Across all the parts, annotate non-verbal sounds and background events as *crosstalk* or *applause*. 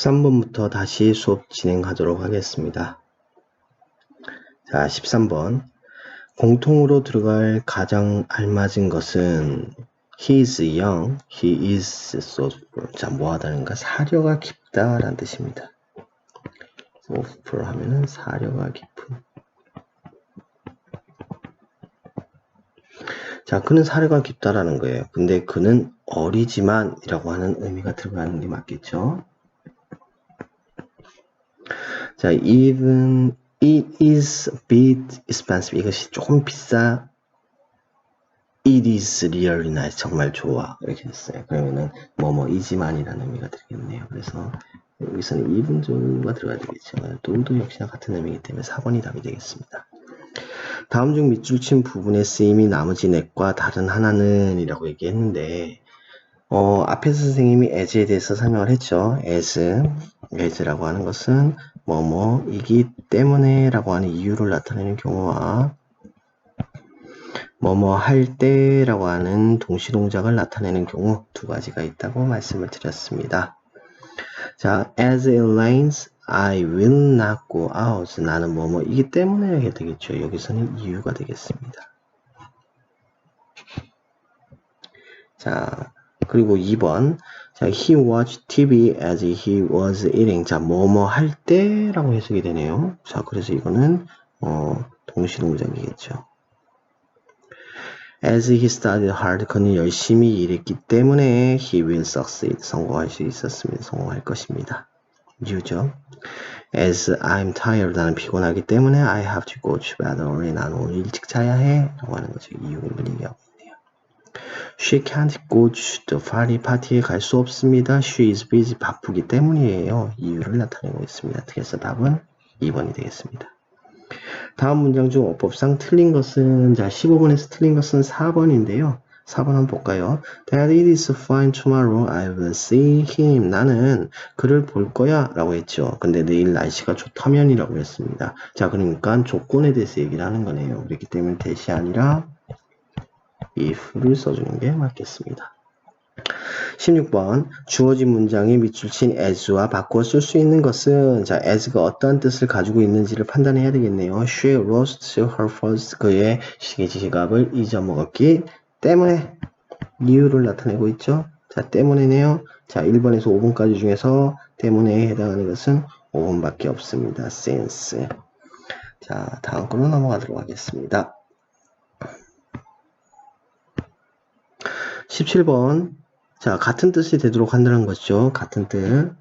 13번부터 다시 수업 진행하도록 하겠습니다. 자, 13번. 공통으로 들어갈 가장 알맞은 것은 he is young, he is thoughtful. 자, 뭐하다는가? 사려가 깊다 라는 뜻입니다. thoughtful 하면은 사려가 깊은. 자, 그는 사려가 깊다라는 거예요. 근데 그는 어리지만 이라고 하는 의미가 들어가는 게 맞겠죠? 자, even it is a bit expensive. 이것이 조금 비싸. It is really nice. 정말 좋아. 이렇게 했어요. 그러면은 뭐뭐이지만이라는 의미가 되겠네요. 그래서 여기서는 even 정도가 들어가야 되겠죠. 도도 역시나 같은 의미이기 때문에 4번이 답이 되겠습니다. 다음 중 밑줄 친 부분의 쓰임이 나머지 넷과 다른 하나는 이라고 얘기했는데 어, 앞에서 선생님이 as에 대해서 설명을 했죠. as, as라고 하는 것은 뭐뭐이기 때문에 라고 하는 이유를 나타내는 경우와 뭐뭐 할 때라고 하는 동시동작을 나타내는 경우 두 가지가 있다고 말씀을 드렸습니다. 자, as it rains, I will not go out. 나는 뭐뭐이기 때문에 해야 되겠죠. 여기서는 이유가 되겠습니다. 자, 그리고 2번. 자, he watched TV as he was eating. 자, 뭐뭐 할 때라고 해석이 되네요. 자, 그래서 이거는 어, 동시동작이겠죠. As he studied hard, 그는 열심히 일했기 때문에 he will succeed. 성공할 수 있었습니다. 성공할 것입니다. 이유죠. As I'm tired, 나는 피곤하기 때문에 I have to go to bed early. 나는 오늘 일찍 자야 해. 라고 하는 거죠. 이유를 얘기하고. She can't go to the party. 파티에 갈 수 없습니다. She is busy. 바쁘기 때문이에요. 이유를 나타내고 있습니다. 그래서 답은 2번이 되겠습니다. 다음 문장 중 어법상 틀린 것은 자 15번에서 틀린 것은 4번인데요. 4번 한번 볼까요? That it is fine tomorrow. I will see him. 나는 그를 볼 거야 라고 했죠. 근데 내일 날씨가 좋다면이라고 했습니다. 자 그러니까 조건에 대해서 얘기를 하는 거네요. 그렇기 때문에 대시 아니라 if를 써주는 게 맞겠습니다. 16번 주어진 문장에 밑줄 친 as와 바꾸어 쓸수 있는 것은 자 as가 어떠한 뜻을 가지고 있는지를 판단해야 되겠네요. She lost her first 그의 시계 지갑을 잊어먹었기 때문에 이유를 나타내고 있죠. 자 때문에네요. 자 1번에서 5번까지 중에서 때문에 해당하는 것은 5번밖에 없습니다. since 자 다음 거로 넘어가도록 하겠습니다. 17번 자, 같은 뜻이 되도록 한다는 거죠. 같은 뜻.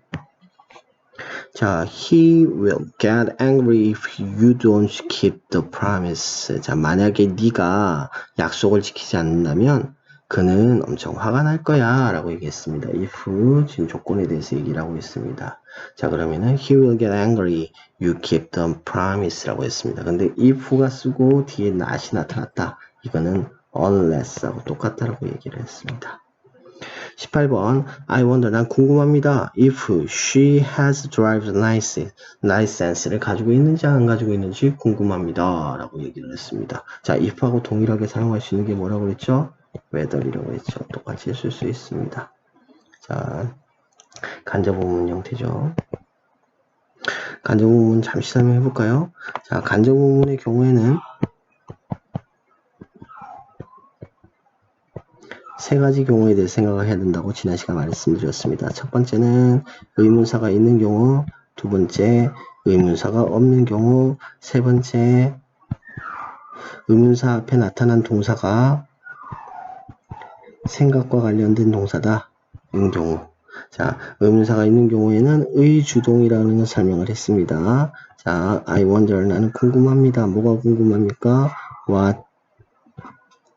자, he will get angry if you don't keep the promise. 자, 만약에 네가 약속을 지키지 않는다면 그는 엄청 화가 날 거야 라고 얘기했습니다. if 지금 조건에 대해서 얘기를 하고 있습니다. 자 그러면은 he will get angry you keep the promise 라고 했습니다. 근데 if가 쓰고 뒤에 not이 나타났다. 이거는 unless하고 똑같다라고 얘기를 했습니다. 18번 I wonder 난 궁금합니다. If she has driver's license, license를 가지고 있는지 안 가지고 있는지 궁금합니다. 라고 얘기를 했습니다. 자, if하고 동일하게 사용할 수 있는 게 뭐라고 그랬죠? whether이라고 했죠. 똑같이 쓸 수 있습니다. 자, 간접부문 형태죠. 간접부문 잠시 설명해 볼까요? 자, 간접부문의 경우에는 세 가지 경우에 대해 생각을 해야 된다고 지난 시간 말씀드렸습니다. 첫 번째는 의문사가 있는 경우, 두 번째 의문사가 없는 경우, 세 번째 의문사 앞에 나타난 동사가 생각과 관련된 동사다. 인 경우. 자, 의문사가 있는 경우에는 의주동이라는 걸 설명을 했습니다. 자, I wonder 나는 궁금합니다. 뭐가 궁금합니까? What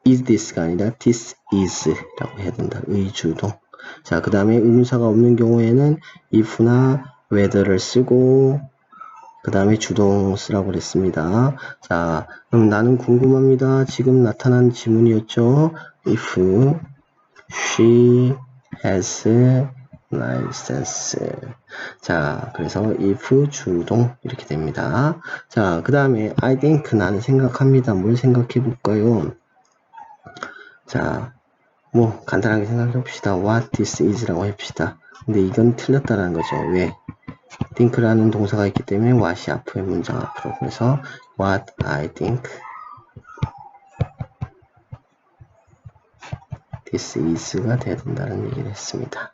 is this가 아니라 this is 라고 해야 된다. 의주동. 자, 그 다음에 의문사가 없는 경우에는 if나 whether를 쓰고 그 다음에 주동 쓰라고 그랬습니다. 자, 그럼 나는 궁금합니다. 지금 나타난 지문이었죠. if she has license. 자, 그래서 if 주동 이렇게 됩니다. 자, 그 다음에 I think 나는 생각합니다. 뭘 생각해 볼까요? 자, 뭐 간단하게 생각해 봅시다. What this is라고 해봅시다. 근데 이건 틀렸다라는 거죠. 왜? think라는 동사가 있기 때문에 what이 앞에 문장 앞으로 그래서 what I think this is가 돼야 된다는 얘기를 했습니다.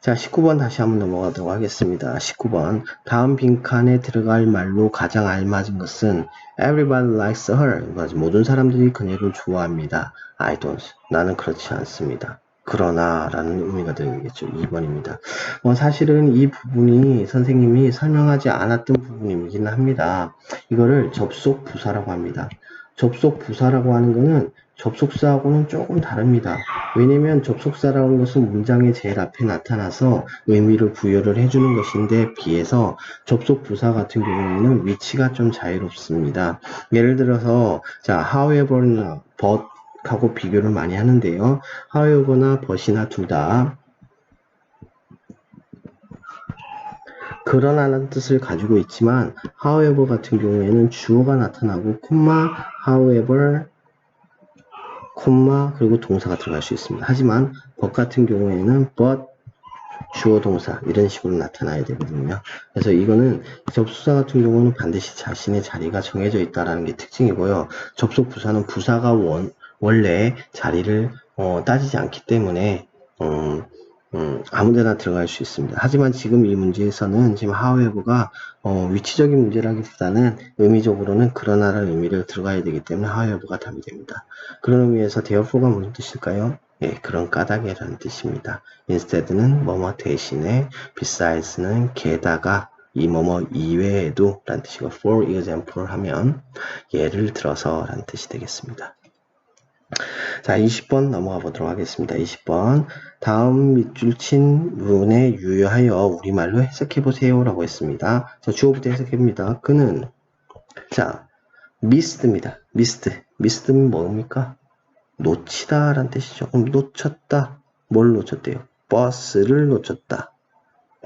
자, 19번 다시 한번 넘어가도록 하겠습니다. 19번. 다음 빈칸에 들어갈 말로 가장 알맞은 것은 Everybody likes her. 모든 사람들이 그녀를 좋아합니다. I don't. 나는 그렇지 않습니다. 그러나 라는 의미가 되겠죠. 2번입니다. 뭐 사실은 이 부분이 선생님이 설명하지 않았던 부분이긴 합니다. 이거를 접속 부사라고 합니다. 접속 부사라고 하는 거는 접속사하고는 조금 다릅니다. 왜냐면 접속사라는 것은 문장의 제일 앞에 나타나서 의미를 부여를 해주는 것인데 비해서 접속 부사 같은 경우에는 위치가 좀 자유롭습니다. 예를 들어서 자 however나 but 하고 비교를 많이 하는데요. however나 but이나 둘 다 그러나라는 뜻을 가지고 있지만 however 같은 경우에는 주어가 나타나고 콤마 however 콤마 그리고 동사가 들어갈 수 있습니다. 하지만 but 같은 경우에는 but 주어 동사 이런 식으로 나타나야 되거든요. 그래서 이거는 접수사 같은 경우는 반드시 자신의 자리가 정해져 있다라는 게 특징이고요. 접속 부사는 부사가 원, 원래 자리를 어, 따지지 않기 때문에 음, 음, 아무데나 들어갈 수 있습니다. 하지만 지금 이 문제에서는 지금 however가 어, 위치적인 문제라기보다는 의미적으로는 그러나라는 의미를 들어가야 되기 때문에 however가 답이 됩니다. 그런 의미에서 therefore가 무슨 뜻일까요? 예, 그런 까닭이라는 뜻입니다. instead는 뭐뭐 대신에 besides,는 게다가 이 뭐뭐 이외에도 라는 뜻이고 for example 하면 예를 들어서 라는 뜻이 되겠습니다. 자, 20번 넘어가 보도록 하겠습니다. 20번. 다음 밑줄 친 문에 유효하여 우리말로 해석해 보세요 라고 했습니다. 자, 주어부터 해석해 봅니다. 그는 자, 미스드입니다. 미스드. 미스드는 뭡니까? 놓치다 라는 뜻이죠. 그럼 놓쳤다. 뭘 놓쳤대요? 버스를 놓쳤다.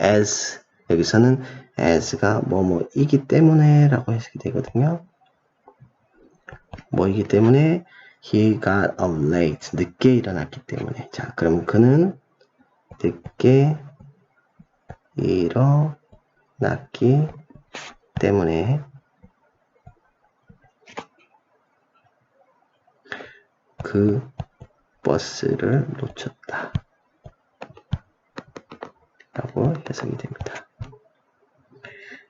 as 여기서는 as가 뭐뭐이기 때문에 라고 해석이 되거든요. 뭐이기 때문에 he got up late. 늦게 일어났기 때문에. 자, 그럼 그는 늦게 일어났기 때문에 그 버스를 놓쳤다. 라고 해석이 됩니다.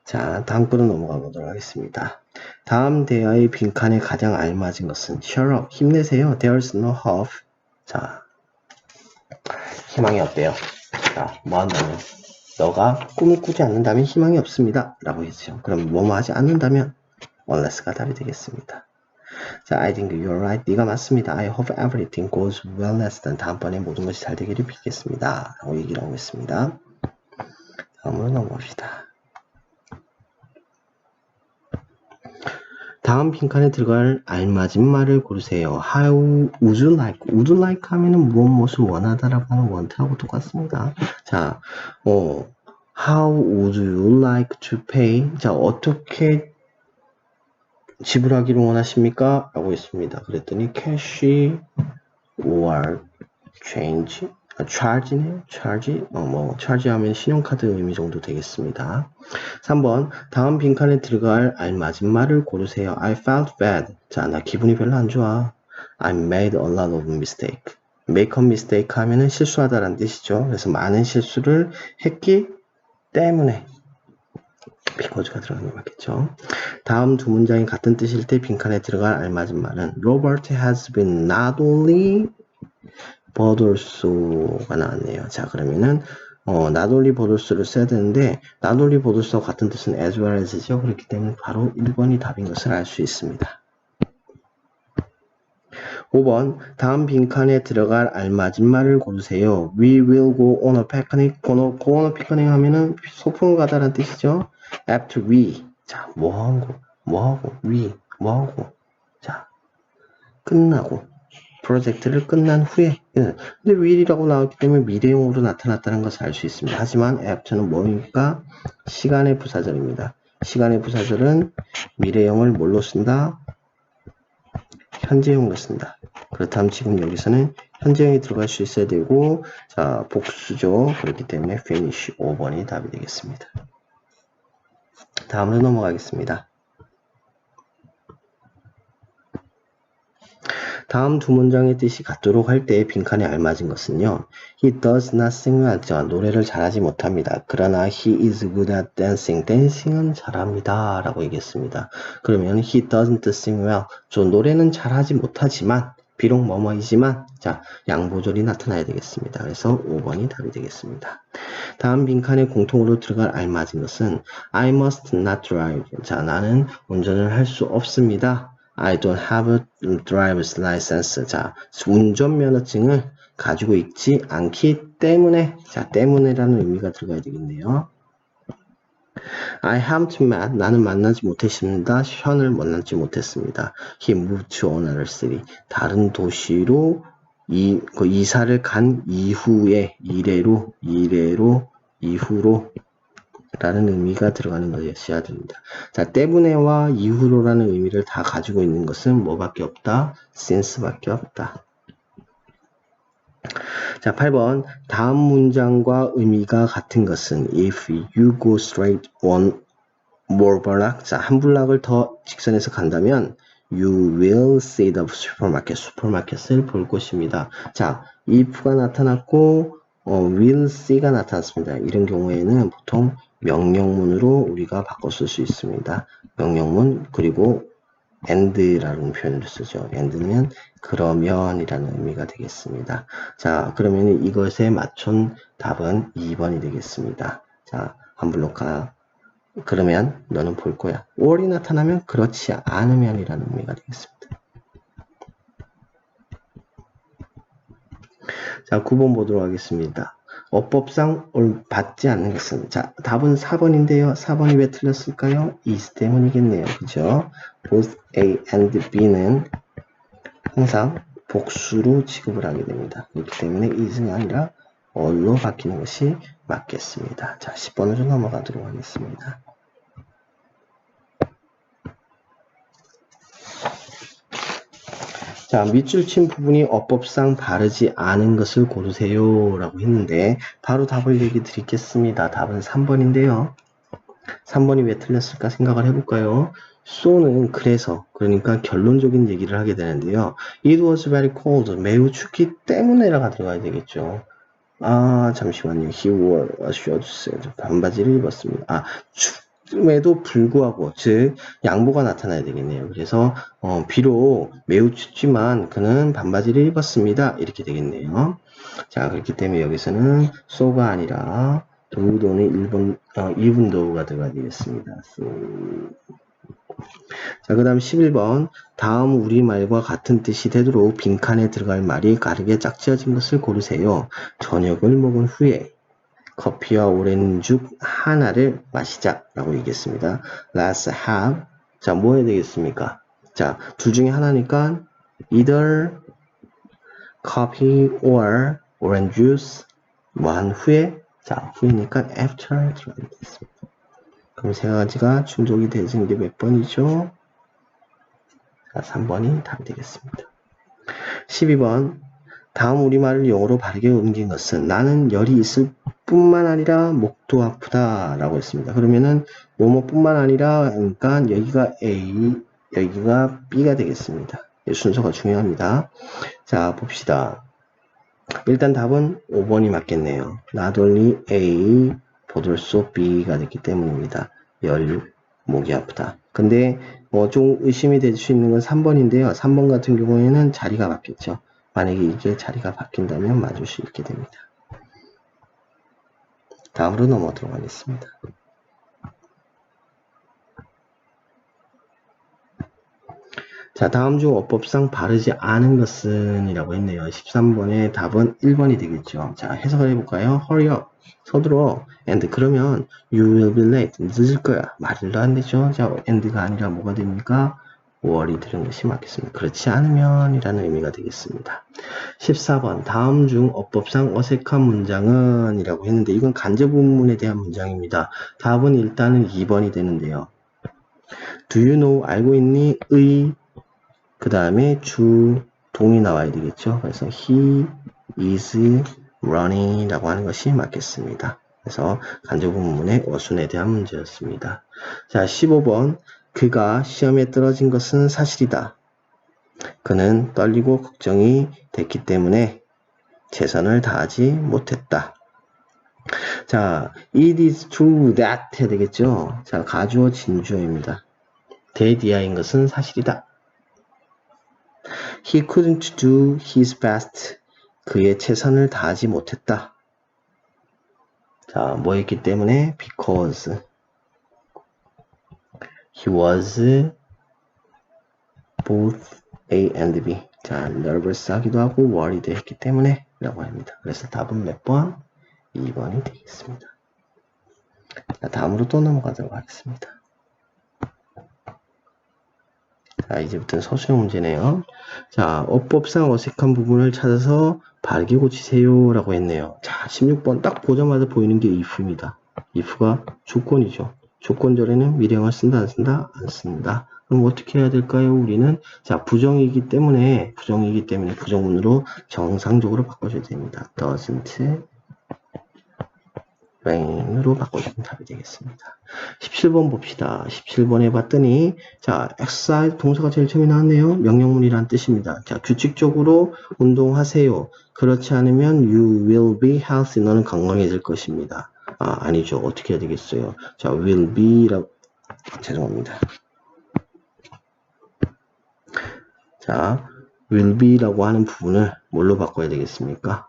자, 다음 거로 넘어가 보도록 하겠습니다. 다음 대화의 빈칸에 가장 알맞은 것은 up, 힘내세요. There's no hope. 자, 희망이 없대요. 자, 뭐 한다면 너가 꿈을 꾸지 않는다면 희망이 없습니다. 라고 했죠. 그럼 뭐뭐 하지 않는다면 unless가 답이 되겠습니다. 자, I think you're right. 네가 맞습니다. I hope everything goes well as than 다음번에 모든 것이 잘 되기를 빌겠습니다. 라고 얘기를 하고 있습니다. 다음으로 넘어갑시다. 다음 빈칸에 들어갈 알맞은 말을 고르세요. How would you like? Would you like 하면은 무엇 무엇을 원하다라고 하는 want하고 똑같습니다. 자, 어, How would you like to pay? 자, 어떻게 지불하기를 원하십니까? 라고 했습니다. 그랬더니 cash or change 아, charge네요. charge 어, 뭐 charge 하면 신용카드 의미 정도 되겠습니다. 3번 다음 빈칸에 들어갈 알맞은 말을 고르세요. I felt bad. 자, 나 기분이 별로 안 좋아. I made a lot of mistake. make a mistake 하면은 실수하다라는 뜻이죠. 그래서 많은 실수를 했기 때문에 비거즈가 들어가는 게 맞겠죠. 다음 두 문장이 같은 뜻일 때 빈칸에 들어갈 알맞은 말은 Robert has been not only 버돌소가 나왔네요. 자 그러면은 어, 나돌리 버돌소를 써야 되는데 나돌리 버돌소와 같은 뜻은 as well as죠. 그렇기 때문에 바로 1번이 답인 것을 알 수 있습니다. 5번 다음 빈칸에 들어갈 알맞은 말을 고르세요. We will go on a picnic. go on a picnic 하면은 소풍을 가다라는 뜻이죠. After we 자 뭐하고 뭐하고 we 뭐하고 자 끝나고 프로젝트를 끝난 후에 예. 근데 will이라고 나왔기 때문에 미래용으로 나타났다는 것을 알 수 있습니다. 하지만 after는 뭐입니까? 시간의 부사절입니다. 시간의 부사절은 미래용을 뭘로 쓴다? 현재용으로 쓴다. 그렇다면 지금 여기서는 현재형이 들어갈 수 있어야 되고 자 복수죠. 그렇기 때문에 finish 5번이 답이 되겠습니다. 다음으로 넘어가겠습니다. 다음 두 문장의 뜻이 같도록 할때 빈칸에 알맞은 것은요. He does not sing well. 자, 노래를 잘하지 못합니다. 그러나 he is good at dancing. 댄싱은 잘합니다. 라고 얘기했습니다. 그러면 he doesn't sing well. 저 노래는 잘하지 못하지만 비록 뭐뭐이지만 자 양보절이 나타나야 되겠습니다. 그래서 5번이 답이 되겠습니다. 다음 빈칸에 공통으로 들어갈 알맞은 것은 I must not drive. 자 나는 운전을 할 수 없습니다. I don't have a driver's license. 자, 운전면허증을 가지고 있지 않기 때문에, 자, 때문에라는 의미가 들어가야 되겠네요. I haven't met, 나는 만나지 못했습니다. 션을 만나지 못했습니다. He moved to another city. 다른 도시로 이, 그 이사를 간 이후에, 이래로, 이래로, 이후로, 라는 의미가 들어가는 것이어야 됩니다. 자, 때문에와 이후로라는 의미를 다 가지고 있는 것은 뭐밖에 없다? since밖에 없다. 자, 8번. 다음 문장과 의미가 같은 것은 if you go straight one more block. 자, 한 블락을 더 직선해서 간다면 you will see the supermarket. 슈퍼마켓을 볼 것입니다. 자, if가 나타났고 어, will see가 나타났습니다. 이런 경우에는 보통 명령문으로 우리가 바꿔 쓸 수 있습니다. 명령문 그리고 and라는 표현을 쓰죠. and는 그러면이라는 의미가 되겠습니다. 자, 그러면 이것에 맞춘 답은 2번이 되겠습니다. 자, 한 블록가 그러면 너는 볼 거야. or이 나타나면 그렇지 않으면이라는 의미가 되겠습니다. 자, 9번 보도록 하겠습니다. 어법상 올 받지 않는 것은 자 답은 4번인데요. 4번이 왜 틀렸을까요? is 때문이겠네요. 그죠? both A and B는 항상 복수로 취급을 하게 됩니다. 그렇기 때문에 is가 아니라 all로 바뀌는 것이 맞겠습니다. 자 10번으로 넘어가도록 하겠습니다. 자, 밑줄 친 부분이 어법상 바르지 않은 것을 고르세요. 라고 했는데, 바로 답을 얘기 드리겠습니다. 답은 3번인데요. 3번이 왜 틀렸을까 생각을 해볼까요? so는 그래서, 그러니까 결론적인 얘기를 하게 되는데요. It was very cold. 매우 춥기 때문에라가 들어가야 되겠죠. 아, 잠시만요. He wore a shirt. 반바지를 입었습니다. 아, 춥. 뜸에도 불구하고 즉 양보가 나타나야 되겠네요. 그래서 어, 비록 매우 춥지만 그는 반바지를 입었습니다. 이렇게 되겠네요. 자 그렇기 때문에 여기서는 so가 아니라 도우도는 1번 어, 2분 도우가 들어가야 되겠습니다. 자, 그 다음 11번. 다음 우리말과 같은 뜻이 되도록 빈칸에 들어갈 말이 가르게 짝지어진 것을 고르세요. 저녁을 먹은 후에 커피와 오렌지죽 하나를 마시자 라고 얘기했습니다. Let's have 자, 뭐 해야 되겠습니까? 자, 둘 중에 하나니까 either coffee or orange juice 뭐한 후에 자, 후이니까 after 들어가겠습니다. 그럼 세 가지가 충족이 되는 게 몇 번이죠? 자, 3번이 답이 되겠습니다. 12번 다음 우리말을 영어로 바르게 옮긴 것은 나는 열이 있을 뿐만 아니라 목도 아프다 라고 했습니다. 그러면은 뭐뭐 뿐만 아니라 그러니까 여기가 A 여기가 B가 되겠습니다. 순서가 중요합니다. 자 봅시다. 일단 답은 5번이 맞겠네요. Only A also B가 됐기 때문입니다. 열, 목이 아프다. 근데 뭐 좀 의심이 될 수 있는 건 3번인데요. 3번 같은 경우에는 자리가 바뀌었죠. 만약에 이게 자리가 바뀐다면 맞을 수 있게 됩니다. 다음으로 넘어가도록 하겠습니다. 자, 다음 중 어법상 바르지 않은 것은 이라고 했네요. 13번의 답은 1번이 되겠죠. 자, 해석을 해볼까요? Hurry up. 서둘러. And 그러면 you will be late. 늦을 거야. 말도 안 되죠. 자, and가 아니라 뭐가 됩니까? 5월이 들은 것이 맞겠습니다. 그렇지 않으면 이라는 의미가 되겠습니다. 14번 다음 중 어법상 어색한 문장은 이라고 했는데 이건 간접문문에 대한 문장입니다. 답은 일단은 2번이 되는데요. Do you know 알고 있니? 의 그 다음에 주 동이 나와야 되겠죠. 그래서 he is running 라고 하는 것이 맞겠습니다. 그래서 간접 부문의 어순에 대한 문제였습니다. 자, 15번. 그가 시험에 떨어진 것은 사실이다. 그는 떨리고 걱정이 됐기 때문에 최선을 다하지 못했다. 자, it is true that 해야 되겠죠? 자, 가주어 진주어입니다. 대디아인 것은 사실이다. He couldn't do his best. 그의 최선을 다하지 못했다. 자, 뭐 했기 때문에? because he was both A and B. 자, nervous 하기도 하고 worried 했기 때문에 라고 합니다. 그래서 답은 몇 번? 2번이 되겠습니다. 자, 다음으로 또 넘어가도록 하겠습니다. 자, 이제부터는 서술형 문제네요. 자, 어법상 어색한 부분을 찾아서 바르게 고치세요. 라고 했네요. 자, 16번 딱 보자마자 보이는 게 if입니다. if가 조건이죠. 조건절에는 미래형을 쓴다, 안 쓴다? 안 쓴다. 그럼 어떻게 해야 될까요? 우리는 자 부정이기 때문에 부정이기 때문에 부정문으로 정상적으로 바꿔줘야 됩니다. doesn't rain으로 바꿔주면 답이 되겠습니다. 17번 봅시다. 17번에 봤더니 자 exercise 동사가 제일 처음에 나왔네요. 명령문이란 뜻입니다. 자 규칙적으로 운동하세요. 그렇지 않으면 you will be healthy. 너는 건강해질 것입니다. 아 아니죠. 어떻게 해야 되겠어요? 자 will be라고 죄송합니다. 자, will be라고 하는 부분을 뭘로 바꿔야 되겠습니까?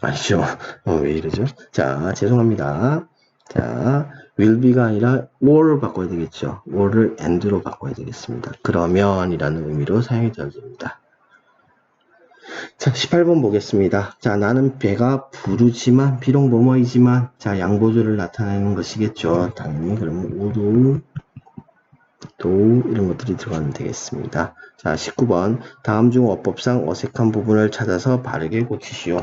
아니죠. *laughs* 어, 왜 이러죠? 자, 죄송합니다. 자, will be가 아니라 or를 바꿔야 되겠죠. or를 and로 바꿔야 되겠습니다. 그러면 이라는 의미로 사용이 되어집니다. 자, 18번 보겠습니다. 자, 나는 배가 부르지만, 비록 뭐뭐이지만, 자, 양보조를 나타내는 것이겠죠. 당연히, 그러면 우도, 도, 이런 것들이 들어가면 되겠습니다. 자, 19번. 다음 중 어법상 어색한 부분을 찾아서 바르게 고치시오.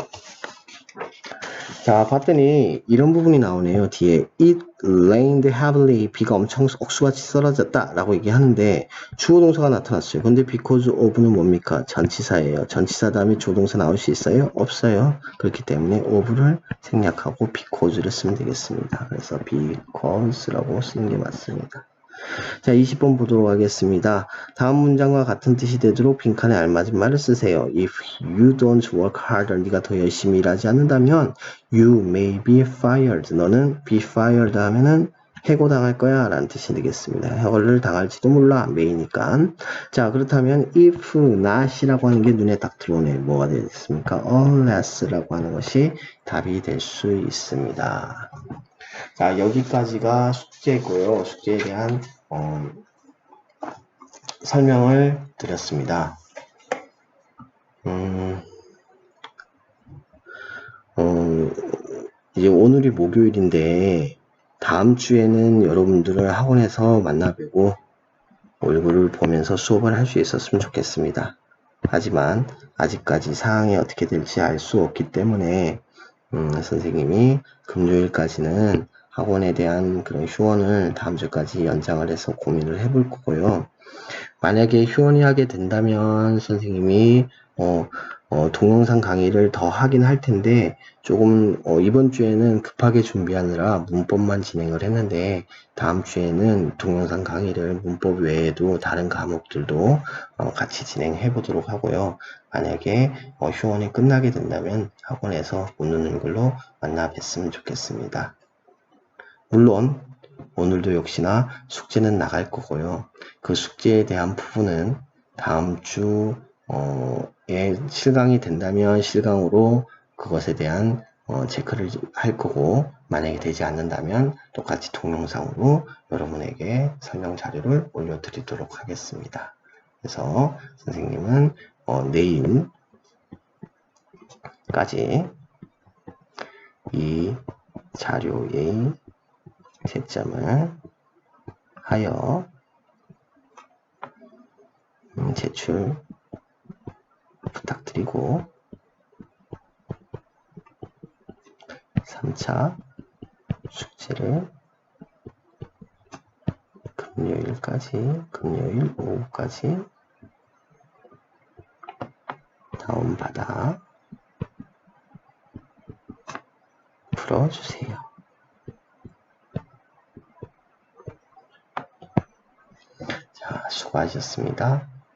자, 봤더니 이런 부분이 나오네요. 뒤에 it rained heavily 비가 엄청 억수같이 썰어졌다 라고 얘기하는데 주어 동사가 나타났어요. 근데 because of는 뭡니까? 전치사예요. 전치사 다음에 주어 동사 나올 수 있어요? 없어요. 그렇기 때문에 of를 생략하고 because를 쓰면 되겠습니다. 그래서 because라고 쓰는 게 맞습니다. 자, 20번 보도록 하겠습니다. 다음 문장과 같은 뜻이 되도록 빈칸에 알맞은 말을 쓰세요. If you don't work harder, 네가 더 열심히 일하지 않는다면 you may be fired. 너는 be fired 하면은 해고당할 거야 라는 뜻이 되겠습니다. 해고를 당할지도 몰라 may니까 자 그렇다면 if not이라고 하는 게 눈에 딱 들어오네 뭐가 되겠습니까? unless라고 하는 것이 답이 될 수 있습니다. 자 여기까지가 숙제고요. 숙제에 대한 어, 설명을 드렸습니다. 음, 어, 이제 오늘이 목요일인데 다음 주에는 여러분들을 학원에서 만나뵈고 얼굴을 보면서 수업을 할 수 있었으면 좋겠습니다. 하지만 아직까지 상황이 어떻게 될지 알 수 없기 때문에 음, 선생님이 금요일까지는 학원에 대한 그런 휴원을 다음 주까지 연장을 해서 고민을 해볼 거고요. 만약에 휴원이 하게 된다면 선생님이 어, 어, 동영상 강의를 더 하긴 할 텐데 조금 어, 이번 주에는 급하게 준비하느라 문법만 진행을 했는데 다음 주에는 동영상 강의를 문법 외에도 다른 과목들도 어, 같이 진행해 보도록 하고요. 만약에 어, 휴원이 끝나게 된다면 학원에서 오는 얼굴로 만나 뵀으면 좋겠습니다. 물론 오늘도 역시나 숙제는 나갈 거고요. 그 숙제에 대한 부분은 다음 주 에 실강이 된다면 실강으로 그것에 대한 어, 체크를 할 거고 만약에 되지 않는다면 똑같이 동영상으로 여러분에게 설명 자료를 올려드리도록 하겠습니다. 그래서 선생님은 어, 내일까지 이 자료의 채점을 하여 음, 제출 부탁드리고 3차 숙제 숙제를 금요일까지, 금요일 오후까지 다운받아 풀어주세요. 자, 수고하셨습니다.